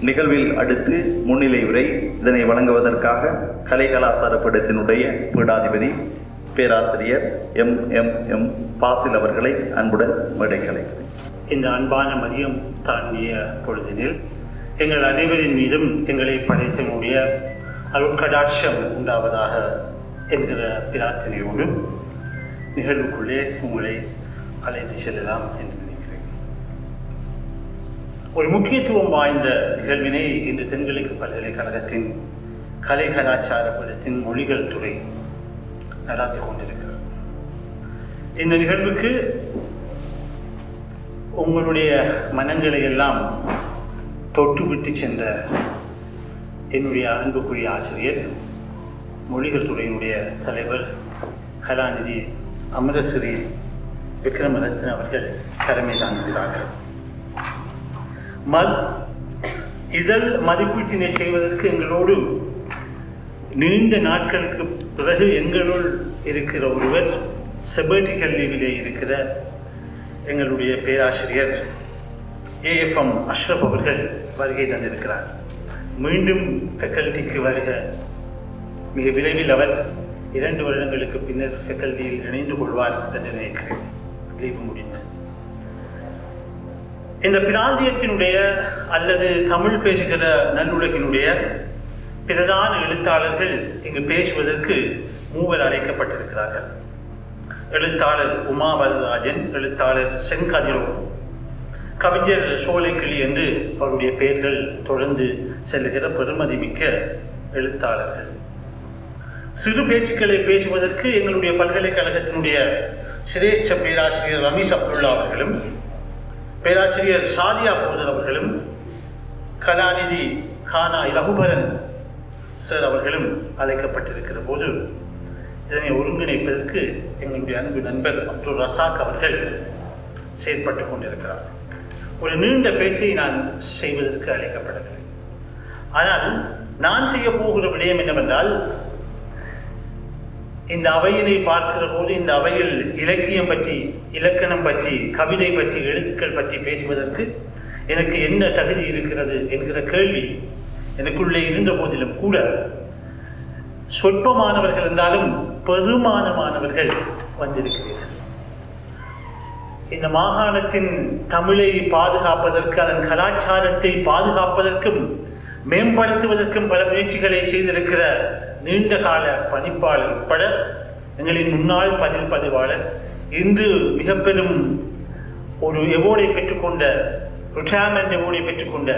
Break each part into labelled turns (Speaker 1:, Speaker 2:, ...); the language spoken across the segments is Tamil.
Speaker 1: நிகழ்வில் அடுத்து முன்னிலை உரை. இதனை வழங்குவதற்காக கலை கலாசார பீடத்தினுடைய பீடாதிபதி பேராசிரியர் எம். எம். எம். பாசில் அவர்களை அன்புடன் மேடைக்கு
Speaker 2: இந்த அன்பான மதியம் தாண்டிய பொழுதினில் எங்கள் அனைவரின் மீதும் எங்களை படைத்தனுடைய அருட்கடாட்சம் உண்டாவதாக என்கிற பிரார்த்தனையோடு நிகழ்வுக்குள்ளே உங்களை அழைத்து செல்லலாம் என்று ஒரு முக்கியத்துவம் வாய்ந்த நிகழ்வினை இன்று தென்கிழக்கு பல்கலைக்கழகத்தின் கலை கலாச்சார படத்தின் மொழிகள் துறை நடாத்தி கொண்டிருக்கிறது. இந்த நிகழ்வுக்கு உங்களுடைய மனங்களை எல்லாம் தொட்டுவிட்டு சென்ற என்னுடைய அன்புக்குரிய ஆசிரியர் மொழிகள் துறையினுடைய தலைவர் கலாநிதி அமரசிறி விக்ரமரத்ன அவர்கள் தலைமை தாங்குகிறார்கள் மத் இதழ் மதிப்பீட்டினை செய்வதற்கு எங்களோடு நீண்ட நாட்களுக்கு பிறகு எங்களுள் இருக்கிற ஒருவர் செபர்டிக்கல் லீவிலே இருக்கிற எங்களுடைய பேராசிரியர் ஏஎஃப்எம் அஷ்ரப் அவர்கள் வருகை தந்திருக்கிறார். மீண்டும் ஃபெக்கல்ட்டிக்கு வருக. மிக விரைவில் அவர் இரண்டு வருடங்களுக்கு பின்னர் ஃபெக்கல்ட்டியில் இணைந்து கொள்வார் என்று நினைக்கிறேன். லீவு முடித்து இந்த பிராந்தியத்தினுடைய அல்லது தமிழ் பேசுகிற நல்லுலகினுடைய பிரதான எழுத்தாளர்கள் இங்கு பேசுவதற்கு மூவர் அழைக்கப்பட்டிருக்கிறார்கள். எழுத்தாளர் உமா வரதராஜன் எழுத்தாளர் செங்கதிரோ கவிஞர் சோலைக்கிளி என்று அவருடைய பெயர்கள் தொடர்ந்து செல்லுகிற பெருமதி மிக்க எழுத்தாளர்கள். சிறு பேச்சுக்களை பேசுவதற்கு எங்களுடைய பல்கலைக்கழகத்தினுடைய சிரேஷ்ட பேராசிரியர் ரமேஷ் அப்துல்லா அவர்களும் பேராசிரியர் ஷாதியா ஃபோசர் அவர்களும் கலாநிதி கானா ரகுபரன் சார் அவர்களும் அழைக்கப்பட்டிருக்கிற போது இதனை ஒருங்கிணைப்பதற்கு எங்களுடைய அன்பு நண்பர் அப்துல் ரசாக் அவர்கள் செயற்பட்டு கொண்டிருக்கிறார். ஒரு நீண்ட பேச்சை நான் செய்வதற்கு அழைக்கப்படவில்லை. ஆனால் நான் செய்ய போகிற விடயம் என்னவென்றால் இந்த அவையினை பார்க்கிற போது இந்த அவையில் இலக்கியம் பற்றி இலக்கணம் பற்றி கவிதை பற்றி எழுத்துக்கள் பற்றி பேசுவதற்கு எனக்கு என்ன தகுதி இருக்கிறது என்கிற கேள்வி எனக்குள்ளே இருந்த போதிலும் கூட சொற்பமானவர்கள் என்றாலும் பெருமானமானவர்கள் வந்திருக்கிறீர்கள். இந்த மாகாணத்தின் தமிழை பாதுகாப்பதற்கு அதன் கலாச்சாரத்தை பாதுகாப்பதற்கும் மேம்படுத்துவதற்கும் பல முயற்சிகளை செய்திருக்கிற நீண்ட கால பணிப்பாளர் உட்பட எங்களின் முன்னாள் பதில் பதிவாளர் இன்று மிக பெரும் ஒரு எவோர்டை பெற்றுக்கொண்ட ரிட்டையர்மெண்ட் எவோர்டை பெற்றுக்கொண்ட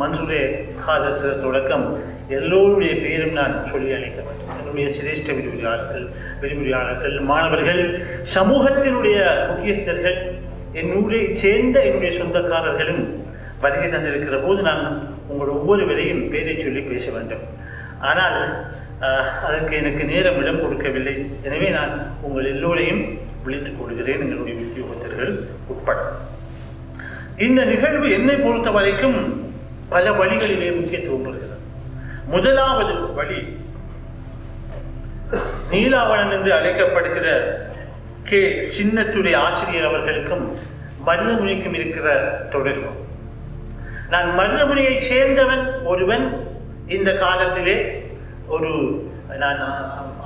Speaker 2: மன்சூரே காதர் சார் தொடக்கம். எல்லோருடைய பேரும் நான் சொல்லி அழைக்க வேண்டும். என்னுடைய சிரேஷ்ட விரிவுரையாளர்கள் விரிவுரையாளர்கள் மாணவர்கள் சமூகத்தினுடைய முக்கியஸ்தர்கள் என் ஊரை சேர்ந்த என்னுடைய சொந்தக்காரர்களும் வருகை தந்திருக்கிற போது நான் உங்கள் ஒவ்வொருவரையும் பேரை சொல்லி பேச வேண்டும். ஆனால் அதற்கு எனக்கு நேரம் இடம் கொடுக்கவில்லை. எனவே நான் உங்கள் எல்லோரையும் விழித்துக் கொள்கிறேன் எங்களுடைய உத்தியோகத்தர்கள் உட்பட. இந்த நிகழ்வு என்னை பொறுத்த வரைக்கும் பல வழிகளிலே முக்கியத்துவம் பெறுகிறது முதலாவது வழி நீலாவணன் என்று அழைக்கப்படுகிற கே. சின்னத்துறை ஆசிரியர் அவர்களுக்கும் மருதமுனிக்கும் இருக்கிற தொடர்பு. நான் மருதமுனையை சேர்ந்தவன் ஒருவன் இந்த காலத்திலே ஒரு நான்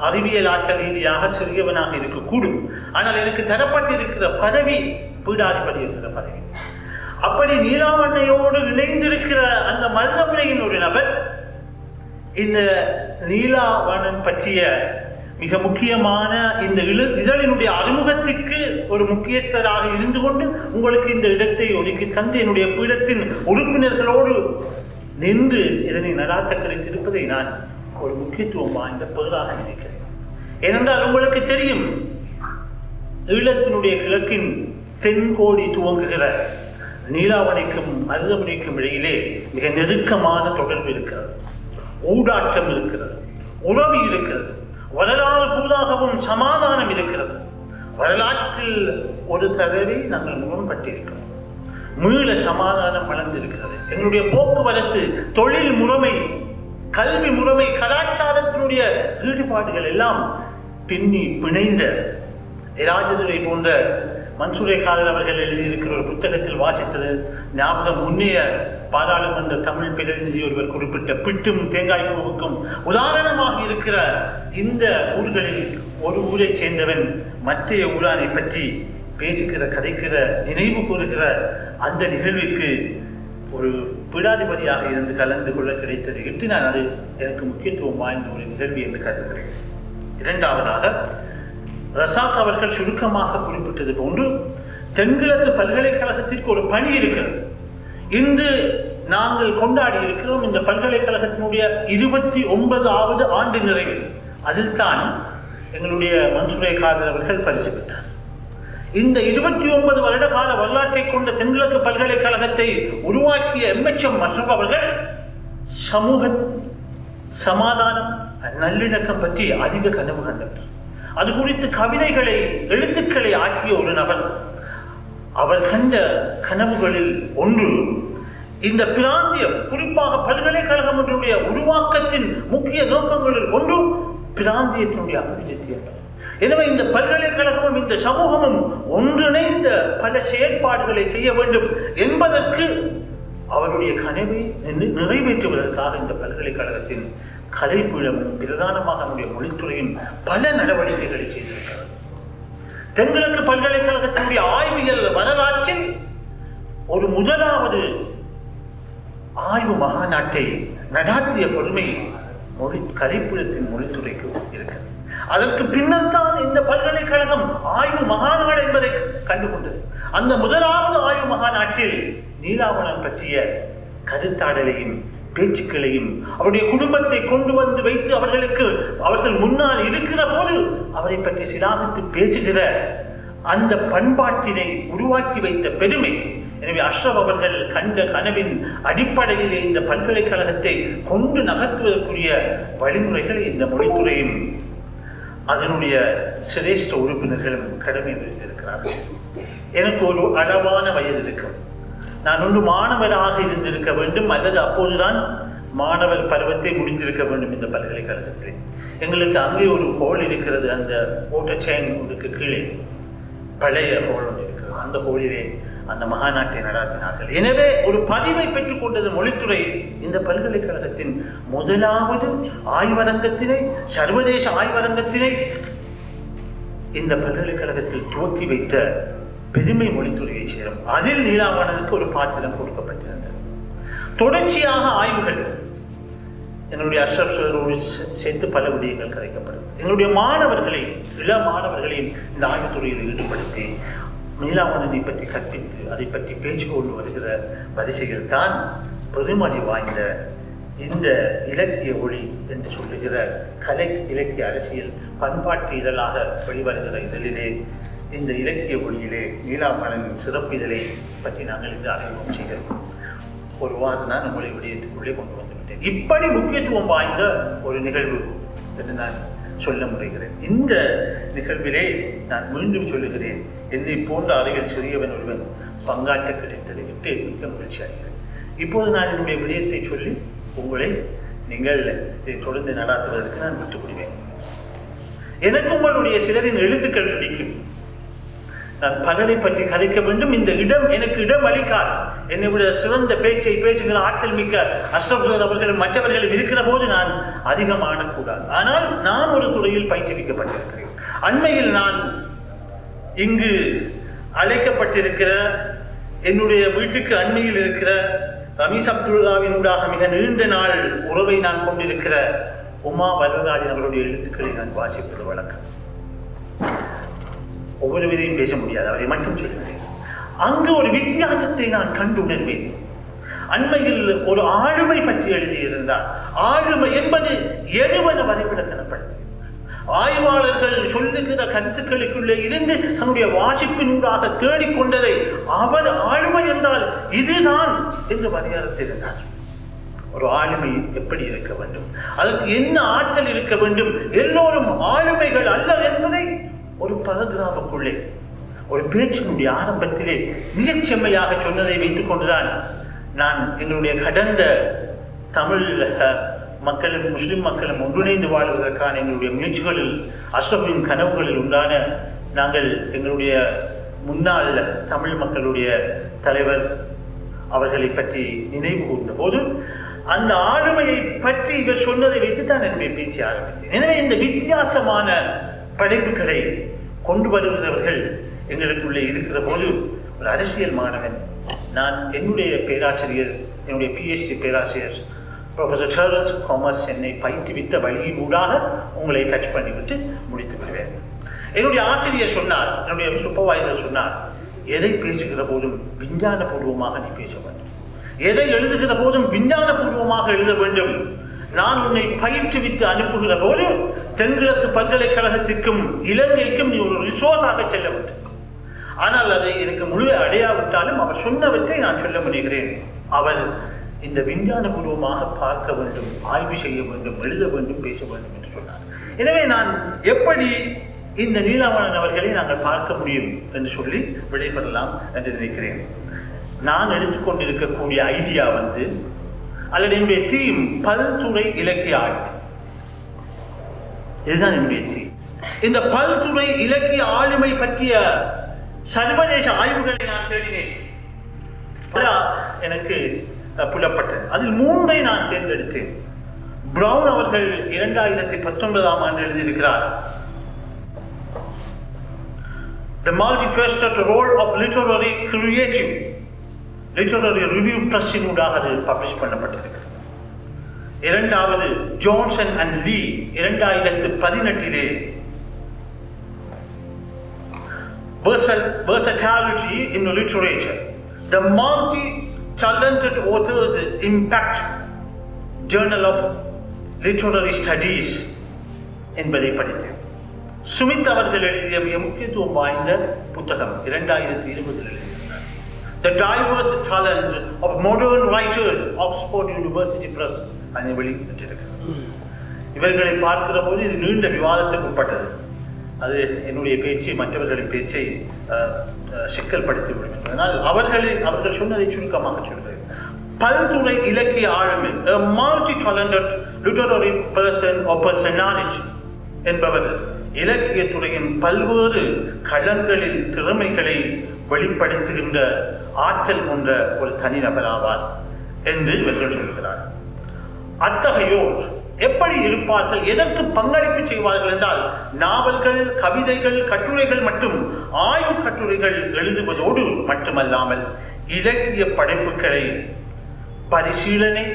Speaker 2: அறிவியல் ஆற்றல் ரீதியாக சிறியவனாக இருக்கக்கூடும். ஆனால் எனக்கு தரப்பட்டிருக்கிற பதவி பீடாதிபதி இருக்கிற பதவி. அப்படி நீலாவண்ணையோடு இணைந்திருக்கிற அந்த மருதமுனையின் ஒரு நபர் இந்த நீலாவணன் பற்றிய மிக முக்கியமான இந்த இழு இதழினுடைய அறிமுகத்திற்கு ஒரு முக்கியஸ்தராக இருந்து கொண்டு உங்களுக்கு இந்த இடத்தை ஒதுக்கி தந்து என்னுடைய பீடத்தின் உறுப்பினர்களோடு நின்று இதனை நடாத்தக்கடித்திருப்பதை நான் ஒரு முக்கியத்துவம் வாய்ந்த பொருளாக நினைக்கிறேன். ஏனென்றால் உங்களுக்கு தெரியும் ஈழத்தினுடைய கிழக்கின் தென்கோடி துவங்குகிற நீலாவணைக்கும் மருதமுனைக்கும் இடையிலே மிக நெருக்கமான தொடர்பு இருக்கிறது. ஊடாட்டம் இருக்கிறது. உறவு இருக்கிறது. வரலாறு பூதாகவும் சமாதானம் இருக்கிறது. வரலாற்றில் ஒரு தடவை நாங்கள் முரண்பட்டிருக்கிறோம் மீள சமாதானம் வளர்ந்திருக்கிறது. எங்களுடைய போக்குவரத்து தொழில் முறைமை கல்வி முறைமை கலாச்சாரத்தினுடைய ஈடுபாடுகள் எல்லாம் பின்னி பிணைந்த ராஜதுரை போன்ற மன்சூரை காதர் அவர்கள் எழுதியிருக்கிற ஒரு புத்தகத்தில் வாசித்தது ஞாபகம் முன்னைய பாராளுமன்ற தமிழ் பிரதிநிதி ஒருவர் குறிப்பிட்ட பிட்டும் தேங்காய் பூவுக்கும் உதாரணமாக இருக்கிற இந்த ஊர்களில் ஒரு ஊரைச் சேர்ந்தவன் மற்றைய ஊரானை பற்றி பேசுகிற கதைக்கிற நினைவு கூறுகிற அந்த நிகழ்வுக்கு ஒரு பீடாதிபதியாக இருந்து கலந்து கொள்ள கிடைத்தது. இட்டு நான் அது எனக்கு முக்கியத்துவம் வாய்ந்த ஒரு நிகழ்வு என்று கருதுகிறேன். இரண்டாவதாக ரசாக் அவர்கள் சுருக்கமாக குறிப்பிட்டது போன்று தென்கிழக்கு பல்கலைக்கழகத்திற்கு ஒரு பணி இருக்கிறது. இன்று நாங்கள் கொண்டாடி இருக்கிறோம் இந்த பல்கலைக்கழகத்தினுடைய இருபத்தி ஒன்பதாவது ஆண்டு நிறைவு. அதில் தான் எங்களுடைய மன்சுரை காதல் அவர்கள் பரிசு பெற்றார். இந்த இருபத்தி ஒன்பது வருட கால வரலாற்றை கொண்ட தென்கிழக்கு பல்கலைக்கழகத்தை உருவாக்கிய எம்எச்எம் மஷ்ரப் அவர்கள் சமூக சமாதானம் நல்லிணக்கம் பற்றி அதிக கனவு கண்டனர். அது குறித்து கவிதைகளை எழுத்துக்களை ஆக்கிய ஒரு நபர். அவர் கண்ட கனவுகளில் ஒன்று இந்த பிராந்தியம் குறிப்பாக பல்கலைக்கழகம் ஒன்றுடைய உருவாக்கத்தின் முக்கிய நோக்கங்களில் ஒன்று பிராந்தியத்தினுடைய அபிவிருத்தி எனவே இந்த பல்கலைக்கழகமும் இந்த சமூகமும் ஒன்றிணைந்த பல செயற்பாடுகளை செய்ய வேண்டும் என்பதற்கு அவருடைய கனவை நினை- நிறைவேற்றுவதற்காக இந்த பல்கலைக்கழகத்தின் கலைப்பீழமும் பிரதானமாக நம்முடைய மொழித்துறையும் பல நடவடிக்கைகளை செய்திருக்கிறது. தென்கிழக்கு பல்கலைக்கழகத்தினுடைய ஆய்வியல் வரலாற்றில் ஒரு முதலாவது ஆய்வு மகாநாட்டை நடாத்திய பொறுமை மொழி கலைப்புலத்தின் மொழித்துறைக்கு இருக்கிறது. அதற்கு பின்னர் தான் இந்த பல்கலைக்கழகம் ஆய்வு மகாநாடு என்பதை கண்டுகொண்டது. அந்த முதலாவது ஆய்வு மகாநாட்டில் நீலாவணன் பற்றிய கருத்தாடலையும் பேச்சுக்களையும் அவருடைய குடும்பத்தை கொண்டு வந்து வைத்து அவர்களுக்கு அவர்கள் முன்னால் இருக்கிற போது அவரை பற்றி சிலாகித்து பேசுகிற அந்த பண்பாட்டினை உருவாக்கி வைத்த பெருமை. எனவே அஷ்ரப் அவர்கள் கண்ட கனவின் அடிப்படையிலே இந்த பல்கலைக்கழகத்தை கொண்டு நகர்த்துவதற்குரிய வழிமுறைகளை இந்த மொழித்துறையும் அதனுடைய சிரேஷ்ட உறுப்பினர்களும் கடமை வைத்திருக்கிறார்கள். எனக்கு ஒரு அளவான வயது இருக்கும் நான் ஒன்று மாணவராக இருந்திருக்க வேண்டும். அல்லது அப்போதுதான் மாணவர் பருவத்தை முடித்திருக்க வேண்டும் இந்த பல்கலைக்கழகத்திலே எங்களுக்கு அங்கே ஒரு ஹோல் இருக்கிறது. அந்த ஓட்டர் ஒன்றுக்கு கீழே. பழைய ஹோல் ஒன்று இருக்கிறது. அந்த ஹோலிலே அந்த மகாநாட்டை நடாத்தினார்கள் எனவே ஒரு பதிவை பெற்றுக்கொண்டது மொழித்துறை. இந்த பல்கலைக்கழகத்தின் முதலாவது ஆய்வரங்கத்தினை சர்வதேச ஆய்வரங்கத்தினை இந்த பல்கலைக்கழகத்தில் துவக்கி வைத்த பெருமை மொழித்துறையை சேரும் அதில் நீலாவணனுக்கு ஒரு பாத்திரம் கொடுக்கப்பட்டிருந்தது. தொடர்ச்சியாக ஆய்வுகள். எங்களுடைய அஷ்ரப் சாரோடு சேர்த்து பல விடயங்கள் கரைக்கப்படும் எங்களுடைய மாணவர்களை இள மாணவர்களையும் இந்த ஆய்வுத்துறையில் ஈடுபடுத்தி நீலாவணனை பற்றி கற்பித்து அதை பற்றி பேச்சு கொண்டு வருகிற வரிசையில் தான் பெருமதி வாய்ந்த இந்த இலக்கிய ஒளி என்று சொல்லுகிற கலை இலக்கிய அரசியல் பண்பாட்டு இதழாக வெளிவருகிற இதழிலே இந்த இலக்கிய ஒளியிலே நீலாமலனின் சிறப்பிதழை பற்றி நாங்கள் இன்று அறிமுகம் செய்கிறோம் ஒரு வாரம் நான் உங்களை விடயத்துக்குள்ளே கொண்டு வந்து விட்டேன். இப்படி முக்கியத்துவம் வாய்ந்த ஒரு நிகழ்வு என்று நான் சொல்ல முறைகிறேன் இந்த நிகழ்விலே நான் மீண்டும் சொல்லுகிறேன் என்னை போன்ற அறிவில் சிறியவன் ஒருவன் பங்காற்ற கிடைத்ததை விட்டு மிக்க மகிழ்ச்சி அடைகிறேன். இப்போது நான் என்னுடைய விடயத்தை சொல்லி உங்களை நீங்கள் இதை தொடர்ந்து நடாத்துவதற்கு நான் விட்டுக் விடுவேன் எனக்கு உங்களுடைய சிலரின் எழுத்துக்கள் பிடிக்கும். நான் பலரை பற்றி கதைக்க வேண்டும். இந்த இடம் எனக்கு இடம் அளிக்காது. என்னை விட சிறந்த பேச்சை பேசுகிற ஆற்றல் மிக்க அஷ்ரப் அவர்களும் மற்றவர்களும் இருக்கிற போது நான் அதிகம் ஆடக்கூடாது. ஆனால் நான் ஒரு துறையில் பயிற்றுவிக்கப்பட்டிருக்கிறேன். அண்மையில் நான் இங்கு அழைக்கப்பட்டிருக்கிற என்னுடைய வீட்டுக்கு அண்மையில் இருக்கிற ரமீஷ் அப்துல்லாவினூடாக மிக நீண்ட நாள் உறவை நான் கொண்டிருக்கிற உமா வரதராஜன் அவருடைய எழுத்துக்களை நான் வாசிப்பது வழக்கம். ஒவ்வொருவரையும் பேச முடியாது. அவரை மட்டும் சொல்கிறேன் அங்கு ஒரு வித்தியாசத்தை நான் கண்டுணர்வேன் அண்மையில் ஒரு ஆளுமை பற்றி எழுதியிருந்தார். ஆளுமை என்பது எதுவென வரைவிலக்கணப்படுத்தியிருந்தார் ஆய்வாளர்கள் சொல்லுகிற கருத்துக்களுக்குள்ளே இருந்து தன்னுடைய வாசிப்பினூடாக தேடிக்கொண்டதை அவர் ஆளுமை என்றால் இதுதான் என்று வரையறுத்திருந்தார் ஒரு ஆளுமை எப்படி இருக்க வேண்டும்? அதற்கு என்ன ஆற்றல் இருக்க வேண்டும்? எல்லோரும் ஆளுமைகள் அல்ல என்பதை ஒரு பரகிராஃபுக்குள்ளே ஒரு பேச்சினுடைய ஆரம்பத்திலே மிகச்செம்மையாக சொன்னதை வைத்துக் கொண்டுதான் நான் எங்களுடைய கடந்த தமிழ் மக்களும் முஸ்லிம் மக்களும் ஒன்றிணைந்து வாழ்வதற்கான எங்களுடைய முயற்சிகளில் அஷ்ரஃபின் கனவுகளில் உண்டான நாங்கள் எங்களுடைய முன்னாள் தமிழ் மக்களுடைய தலைவர் அவர்களை பற்றி நினைவு கூர்ந்த போது அந்த ஆளுமையை பற்றி இவர் சொன்னதை வைத்து தான் என்னுடைய பேச்சு ஆரம்பித்தேன். எனவே இந்த வித்தியாசமான படைப்புகளை கொண்டு வருகிறவர்கள் எங்களுக்குள்ளே இருக்கிற போது ஒரு அரசியல் மாணவன் நான் என்னுடைய பேராசிரியர் என்னுடைய பிஹெச்டி பேராசிரியர் ப்ரொஃபஸர் சார்லஸ் காமர்ஸ் என்னை பயிற்றுவித்த வழியின் ஊடாக உங்களை டச் பண்ணிவிட்டு முடித்து விடுவேன். என்னுடைய ஆசிரியர் சொன்னார் என்னுடைய சூப்பர்வைசர் சொன்னார் எதை பேசுகிற போதும் விஞ்ஞானபூர்வமாக நீ பேச வேண்டும். எதை எழுதுகிற போதும் விஞ்ஞானபூர்வமாக எழுத வேண்டும். நான் உன்னை பயிற்றுவித்து அனுப்புகிற போது தென்கிழக்கு பல்கலைக்கழகத்திற்கும் இலங்கைக்கும் நீ ஒரு ரிசோர்ஸாக செல்ல வேண்டும். ஆனால் அதை எனக்கு முழு அடையாவிட்டாலும் அவர் சொன்னவற்றை நான் சொல்ல முடிகிறேன். அவர் இந்த விஞ்ஞானபூர்வமாக பார்க்க வேண்டும் ஆய்வு செய்ய வேண்டும் எழுத வேண்டும் பேச வேண்டும் என்று சொன்னார். எனவே நான் எப்படி இந்த நீலாவணன் அவர்களை நாங்கள் பார்க்க முடியும் என்று சொல்லி விடைபெறலாம் என்று நினைக்கிறேன். நான் எடுத்துக்கொண்டிருக்கக்கூடிய ஐடியா வந்து அல்லது என்னுடைய தீம் பல்துறை இலக்கிய ஆய்வு இதுதான் என்னுடைய தீம். இந்த பல்துறை இலக்கிய ஆளுமை பற்றிய சர்வதேச ஆய்வுகளை நான் தேடினேன். எனக்கு புலப்பட்டது. அதில் மூன்றை நான் தேர்ந்தெடுத்தேன். பிரவுன் அவர்கள் இரண்டாயிரத்தி பத்தொன்பதாம் ஆண்டு எழுதியிருக்கிறார். The multifaceted role of literary creative literary review ப்ரெஸ்ஸின் ஊடாக அது பப்ளிஷ் பண்ணப்பட்டிருக்கு இரண்டாவது ஜோன்சன் அண்ட் லீ இரண்டாயிரத்து பதினெட்டிலே versatility in literature, the multi-talented authors impact Journal of Literary Studies என்பதை படித்தேன். சுமித் அவர்கள் எழுதிய மிக முக்கியத்துவம் வாய்ந்த புத்தகம் இரண்டாயிரத்தி இருபதில் எழுதியிருந்தார் The Diverse Talent of Modern Writers, Oxford University Press அதை வெளியிட்டிருக்கிறது இவர்களை பார்க்கிற போது இது நீண்ட விவாதத்துக்கு உட்பட்டது அது என்னுடைய பேச்சை மற்றவர்களின் பேச்சை அஹ், அஹ், விடும் அதனால் அவர்களை அவர்கள் சொன்னதை சுருக்கமாக சொல்கிறேன் பல்துறை இலக்கிய ஆளுமை multi talented literary person or personality என்பவர் இலக்கியத்துறையின் பல்வேறு களங்களில் திறமைகளை வெளிப்படுத்துகின்ற ஆற்றல் கொண்ட ஒரு தனிநபர் ஆவார் என்று இவர்கள் சொல்கிறார் அத்தகையோர் எப்படி இருப்பார்கள்? எதற்கு பங்களிப்பு செய்வார்கள் என்றால் நாவல்கள் கவிதைகள் கட்டுரைகள் மற்றும் ஆய்வு கட்டுரைகள் எழுதுவதோடு மட்டுமல்லாமல் இலக்கிய படைப்புகளை பரிசீலனை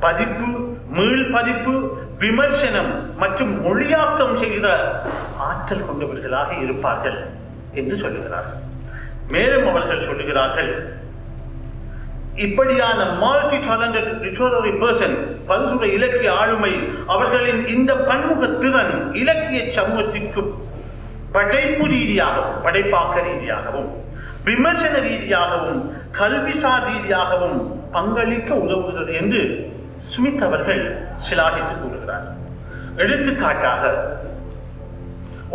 Speaker 2: பதிப்பு மீள் பதிப்பு விமர்சனம் மற்றும் மொழியாக்கம் செய்கிற ஆற்றல் கொண்டவர்களாக இருப்பார்கள் என்று சொல்லுகிறார்கள் மேலும் அவர்கள் சொல்லுகிறார்கள் இப்படியான மால்டி டேலண்டட் லிட்டரரி பர்சன் பல்துறை இலக்கிய ஆளுமை அவர்களின் இந்த பன்முக திறன் இலக்கிய சமூகத்திற்கு படைப்பு ரீதியாகவும் படைப்பாக்க ரீதியாகவும் விமர்சன ரீதியாகவும் கல்விசார் ரீதியாகவும் பங்களிக்க உதவுகிறது என்று ஸ்மித் அவர்கள் சிலாகித்து கூறுகிறார். எடுத்துக்காட்டாக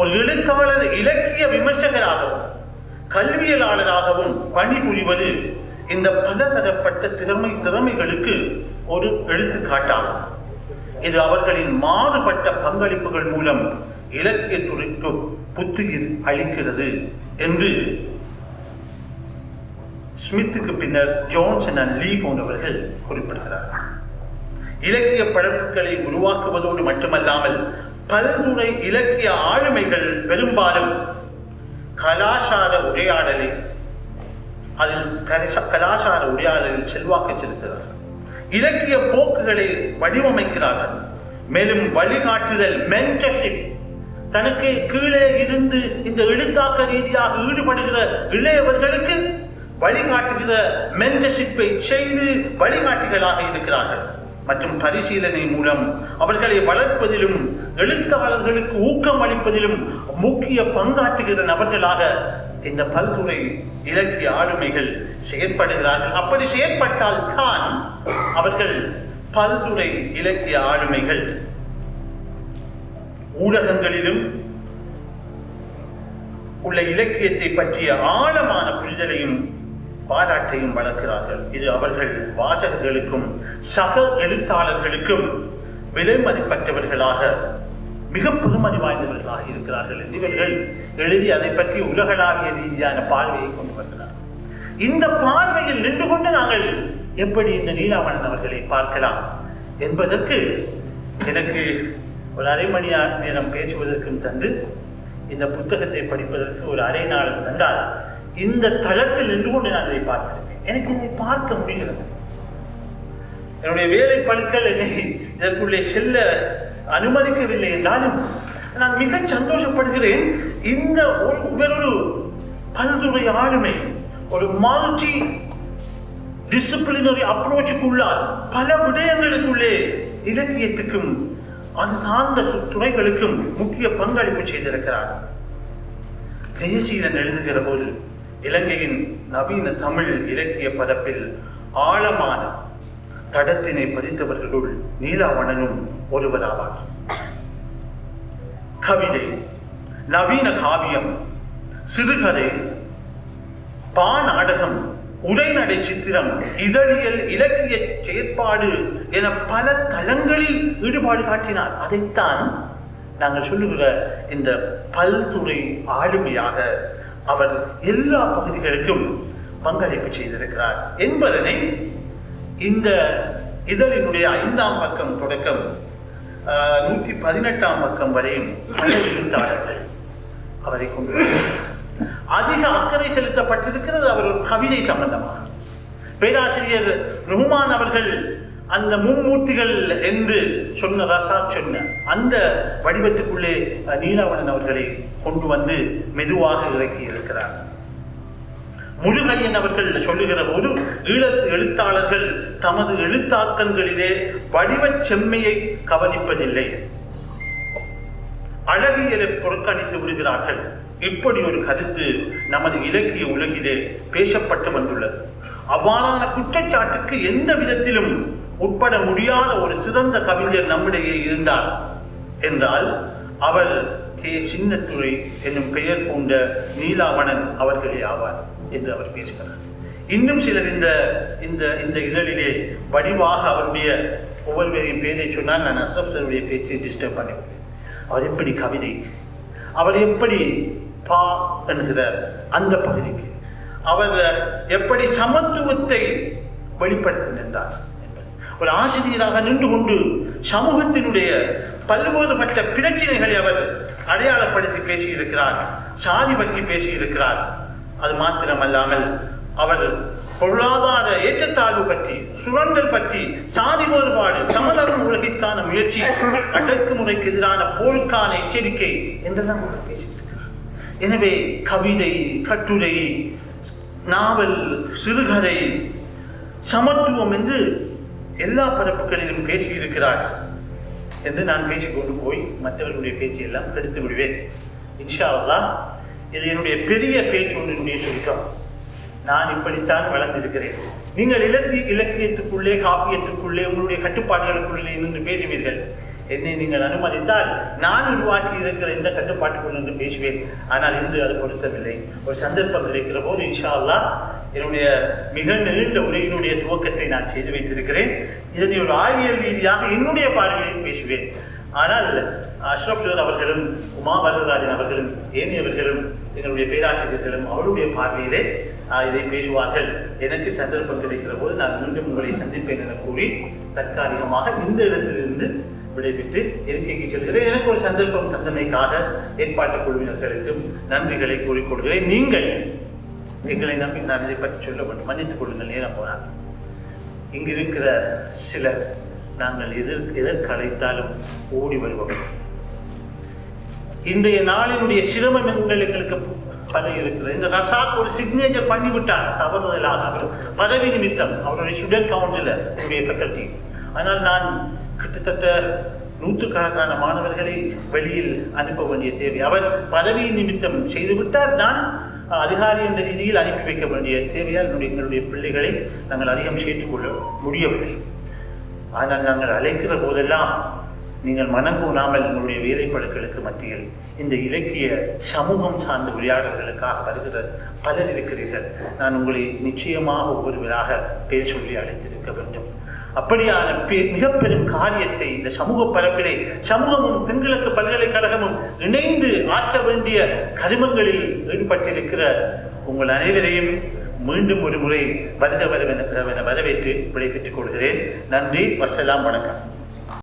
Speaker 2: ஒரு எழுத்தாளர் இலக்கிய விமர்சகராகவும் கல்வியலாளராகவும் பணிபுரிவது இந்த பலதரப்பட்ட திறமை திறமைகளுக்கு ஒரு எடுத்துக்காட்டாகும். இது அவர்களின் மாறுபட்ட பங்களிப்புகள் மூலம் இலக்கியத்துறைக்கு புத்துயிர் அளிக்கிறது என்று ஸ்மித்துக்கு பின்னர் ஜோன்சன் அண்ட் லீ போன்றவர்கள் குறிப்பிடுகிறார்கள். இலக்கிய படைப்புகளை உருவாக்குவதோடு மட்டுமல்லாமல் பல்துறை இலக்கிய ஆளுமைகள் பெரும்பாலும் கலாசார உரையாடலை அதில் கரிச- கலாசார உரையாடலில் செல்வாக்கு செலுத்துகிறார்கள். இலக்கிய போக்குகளை வடிவமைக்கிறார்கள். மேலும் வழிகாட்டுதல் மென்டர்ஷிப் தனக்கு கீழே இருந்து இந்த எழுத்தாக்க ரீதியாக ஈடுபடுகிற இளையவர்களுக்கு வழிகாட்டுகிற மென்டர்ஷிப்பை செய்து வழிகாட்டிகளாக இருக்கிறார்கள். மற்றும் பரிசீலனை மூலம் அவர்களை வளர்ப்பதிலும் எழுத்தாளர்களுக்கு ஊக்கம் அளிப்பதிலும் முக்கிய பங்காற்றுகிற நபர்களாக இந்த பல்துறை இலக்கிய ஆளுமைகள் செயற்படுகிறார்கள். அப்படி செயற்பட்டால் தான் அவர்கள் பல்துறை இலக்கிய ஆளுமைகள் ஊடகங்களிலும் உள்ள இலக்கியத்தை பற்றிய ஆழமான புரிதலையும் பாராட்டையும் வளர்க்கிறார்கள். இது அவர்கள் வாசகர்களுக்கும் சக எழுத்தாளர்களுக்கும் விலை மதிப்பற்றவர்களாக மிக பெருமதி வாய்ந்தவர்களாக இருக்கிறார்கள். என்று இவர்கள் எழுதி அதை பற்றி உலகளாவிய ரீதியான பார்வையை கொண்டு வந்தனர் இந்த பார்வையில் நின்று கொண்டு நாங்கள் எப்படி இந்த நீலாவணன் அவர்களை பார்க்கலாம் என்பதற்கு எனக்கு ஒரு அரை மணி நேரம் பேசுவதற்கும் தந்து இந்த புத்தகத்தை படிப்பதற்கு ஒரு அரை நாளும் தந்தால் இந்த தளத்தில் நின்று கொண்டு நான் இதை பார்த்திருக்கேன். எனக்கு இதை பார்க்க முடிகிறது. என்னுடைய வேலை பணிகள் என்னை இதற்குள்ளே செல்ல அனுமதிக்கவில்லை என்றாலும் நான் மிக சந்தோஷப்படுகிறேன். இந்த ஒரு இவர் பல்துறை ஆளுமை ஒரு மால்டி டிசிப்ளினரி அப்ரோச்சுக்குள்ளால் பல விடயங்களுக்குள்ளே இலக்கியத்துக்கும் அது சார்ந்த துறைகளுக்கும் முக்கிய பங்களிப்பு செய்திருக்கிறார். ஜெயசீலன் எழுதுகிற போது இலங்கையின் நவீன தமிழ் இலக்கிய பரப்பில் ஆழமான தடத்தினை பதித்தவர்களுள் நீலாவணனும் ஒருவராவார். கவிதை நவீன காவியம் சிறுகதை பாநாடகம் உரைநடை சித்திரம் இதழியல் இலக்கிய செயற்பாடு என பல தளங்களில் ஈடுபாடு காட்டினார். அதைத்தான் நாங்கள் சொல்லுகிற இந்த பல்துறை ஆளுமையாக அவர் எல்லா பகுதிகளுக்கும் பங்களிப்பு செய்திருக்கிறார் என்பதனை இந்த இதழினுடைய ஐந்தாம் பக்கம் தொடக்கம் ஆஹ், நூற்றி பதினெட்டாம் பக்கம் வரையும் எழுத்தாளர்கள் அவரை கொண்டு அதிக அக்கறை செலுத்தப்பட்டிருக்கிறது அவர் ஒரு கவிதை சம்பந்தமாக. பேராசிரியர் ருஹ்மான் அவர்கள் அந்த மும்மூர்த்திகள் என்று சொன்ன ரசா சொன்ன அந்த வடிவத்துக்குள்ளே நீலாவணன் அவர்களை கொண்டு வந்து மெதுவாக இறக்கி இருக்கிறார். முருகையன் அவர்கள் சொல்லுகிற போது ஈழத்து எழுத்தாளர்கள் தமது எழுத்தாக்கங்களிலே வடிவச் செம்மையை கவனிப்பதில்லை. அழகியலை புறக்கணித்து விடுகிறார்கள். இப்படி ஒரு கருத்து நமது இலக்கிய உலகிலே பேசப்பட்டு வந்துள்ளது. அவ்வாறான குற்றச்சாட்டுக்கு எந்த விதத்திலும் உட்பட முடியாத ஒரு சிறந்த கவிஞர் நம்மிடையே இருந்தார் என்றால் அவர் கே. சின்னத்துறை என்னும் பெயர் பூண்ட நீலாவணன் அவர்களே ஆவார் என்று அவர் பேசுகிறார். இன்னும் சிலர் இந்த இந்த இந்த இதழிலே வடிவாக அவருடைய ஒவ்வொருவரின் பேரை சொன்னால் நான் அஸ்ரப் சருடைய பேச்சை டிஸ்டர்ப் பண்ணிவிட்டேன் அவர் எப்படி கவிதை அவர் எப்படி பா என்கிற அந்த பகுதிக்கு. அவர் எப்படி சமத்துவத்தை வெளிப்படுத்தி நின்றார்? ஒரு ஆசிரியராக நின்று கொண்டு சமூகத்தினுடைய பல்வேறுபட்ட பிரச்சனைகளை அவர் அடையாளப்படுத்தி பேசியிருக்கிறார் சாதி பற்றி பேசியிருக்கிறார். அது மாத்திரமல்லாமல் அவர் பொருளாதார ஏற்றத்தாழ்வு பற்றி சுரண்டல் பற்றி சாதி வேறுபாடு சமதர்ம உலகிற்கான முயற்சி அடக்குமுறைக்கு எதிரான போருக்கான எச்சரிக்கை என்றெல்லாம் அவர் பேசியிருக்கிறார். எனவே கவிதை கட்டுரை நாவல் சிறுகதை சமத்துவம் என்று எல்லா பரப்புகளிலும் பேசியிருக்கிறார் என்று நான் பேசிக்கொண்டு போய் மற்றவர்களுடைய பேச்சையெல்லாம் எடுத்து விடுவேன். இன்ஷா இது என்னுடைய பெரிய பேச்சு ஒன்றினுடைய சுருக்கம். நான் இப்படித்தான் வளர்ந்திருக்கிறேன். நீங்கள் இலக்கிய இலக்கியத்துக்குள்ளே காப்பியத்துக்குள்ளே உங்களுடைய கட்டுப்பாடுகளுக்குள்ளே நின்று பேசுவீர்கள். என்னை நீங்கள் அனுமதித்தால் நான் உருவாக்கி இருக்கிற இந்த கட்டுப்பாட்டுக்குள் என்று பேசுவேன். ஆனால் இன்று அது பொருத்தவில்லை ஒரு சந்தர்ப்பம் கிடைக்கிற போது இன்ஷா அல்லாஹ் என்னுடைய மிக நீண்ட உரையினுடைய துவக்கத்தை நான் செய்து வைத்திருக்கிறேன். இதனை ஒரு ஆய்வியல் ரீதியாக என்னுடைய பார்வையில் பேசுவேன். ஆனால் அஷ்ரப் சோர் அவர்களும் உமா வரதராஜன் அவர்களும் ஏனையவர்களும் எங்களுடைய பேராசிரியர்களும் அவருடைய பார்வையிலே இதை பேசுவார்கள். எனக்கு சந்தர்ப்பம் கிடைக்கிற போது நான் மீண்டும் உங்களை சந்திப்பேன் என கூறி தற்காலிகமாக இந்த இடத்திலிருந்து விடைபெற்று இருக்கைக்கு செல்கிறேன். எனக்கு ஒரு சந்தர்ப்பம் தந்தமைக்காக ஏற்பாட்டு குழுவினர்களுக்கும் நன்றிகளை கூறிக்கொள்கிறேன் நீங்கள் எங்களை நம்பி நான் இதை பற்றி சொல்ல வேண்டும். மன்னித்துக் கொள்ளுங்கள் நேரம் போனால். இங்கு இருக்கிற சிலர் நாங்கள் எதிர் எதற்கு அழைத்தாலும் ஓடி வருவோம் இன்றைய நாளினுடைய சிரமங்கள் எங்களுக்கு பல இருக்கிறது. இந்த ரசாக் ஒரு சிக்னேச்சர் பண்ணிவிட்டார். தவறுதலாக அவர் பதவி நிமித்தம். அவருடைய ஸ்டூடெண்ட் கவுன்சிலர் என்னுடைய ஃபேக்கல்டி ஆனால் நான் கிட்டத்தட்ட நூற்றுக்கணக்கான மாணவர்களை வெளியில் அனுப்ப வேண்டிய தேவை. அவர் பதவி நிமித்தம் செய்துவிட்டார் நான் அதிகாரி என்ற ரீதியில் அனுப்பி வைக்க வேண்டிய தேவையால் என்னுடைய எங்களுடைய பிள்ளைகளை நாங்கள் அதிகம் சேர்த்துக்கொள்ள முடியவில்லை. ஆனால் நாங்கள் அழைக்கிற போதெல்லாம் நீங்கள் மனம் கூறாமல் உங்களுடைய வேலைப்பழுக்களுக்கு மத்தியில் இந்த இலக்கிய சமூகம் சார்ந்த விளையாடல்களுக்காக வருகிற பலர் இருக்கிறீர்கள். நான் உங்களை நிச்சயமாக ஒவ்வொருவராக பேர் சொல்லி அழைத்திருக்க வேண்டும். அப்படியான பெ- மிக பெரும் காரியத்தை இந்த சமூக பரப்பிலே சமூகமும் தென்கிழக்கு பல்கலைக்கழகமும் இணைந்து ஆற்ற வேண்டிய கருமங்களில் ஈடுபட்டிருக்கிற உங்கள் அனைவரையும் மீண்டும் ஒரு முறை வருக வரவென வரவேற்று விடைபெற்றுக் கொள்கிறேன். நன்றி வசலாம் வணக்கம்.